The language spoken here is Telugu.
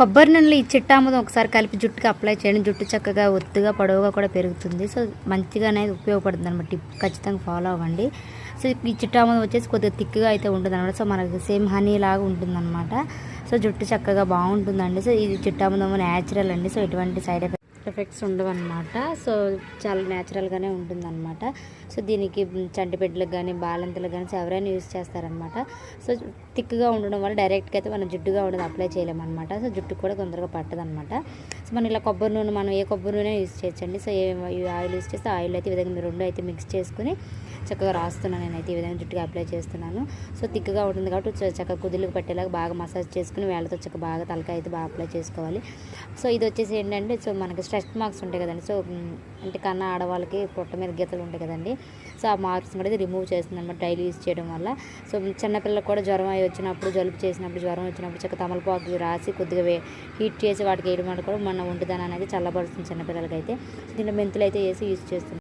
కొబ్బరి నూనెలో ఈ చిట్టామదం ఒకసారి కలిపి జుట్టుకి అప్లై చేయండి. జుట్టు చక్కగా ఒత్తుగా పొడవుగా కూడా పెరుగుతుంది. సో మంచిగా అనేది ఉపయోగపడుతుంది అనమాట టిప్ ఖచ్చితంగా ఫాలో అవ్వండి. సో ఈ చిట్టామదం వచ్చేసి కొద్దిగా థిక్గా అయితే ఉంటుంది అనమాట సో మనకి సేమ్ హనీ లాగా ఉంటుందన్నమాట. సో జుట్టు చక్కగా బాగుంటుందండి. సో ఇది చిట్టామదం న్యాచురల్ అండి. సో ఎటువంటి సైడ్ ఎఫెక్ట్ ఎఫెక్ట్స్ ఉండవు అనమాట సో చాలా న్యాచురల్గానే ఉంటుందన్నమాట. సో దీనికి చంటిబిడ్డలకు కానీ బాలంతలకు కానీ ఎవరైనా యూస్ చేస్తారనమాట సో థిక్గా ఉండడం వల్ల డైరెక్ట్గా అయితే మనం జుట్టుగా ఉండదు అప్లై చేయలేమన్నమాట. సో జుట్టు కూడా తొందరగా పట్టదనమాట సో మనం ఇలా కొబ్బరి నూనె మనం ఏ కొబ్బరి నూనె యూస్ చేయొచ్చండి. సో ఏ ఆయిల్ యూస్ చేస్తే ఆయిల్ అయితే ఈ విధంగా రెండు అయితే మిక్స్ చేసుకుని చక్కగా రాస్తున్నాను నేనైతే ఈ విధంగా జుట్టుగా అప్లై చేస్తున్నాను. సో థిక్గా ఉంటుంది కాబట్టి చక్కగా కుదిలికి పట్టేలాగా బాగా మసాజ్ చేసుకుని వేళ్ళతో చక్కగా బాగా తలకాయ అయితే బాగా అప్లై చేసుకోవాలి. సో ఇది వచ్చేసి ఏంటంటే సో మనకి స్ట్రెస్ మార్క్స్ ఉంటాయి కదండి. సో అంటే కన్నా ఆడవాళ్ళకి పొట్ట మీద గీతలు ఉంటాయి కదండి. సో ఆ మార్క్స్ కూడా రిమూవ్ చేస్తుంది అనమాట డైలీ యూస్ చేయడం వల్ల. సో చిన్నపిల్లలకు కూడా జ్వరం అయి వచ్చినప్పుడు జలుబు చేసినప్పుడు జ్వరం వచ్చినప్పుడు చక్క తమలపాకు రాసి కొద్దిగా వే హీట్ చేసి వాటికి వేయడం వల్ల కూడా మన ఒంటిదనం అనేది చల్లబడుతుంది చిన్నపిల్లలకి అయితే దీంట్లో మెంతులు అయితే వేసి యూస్ చేస్తుంది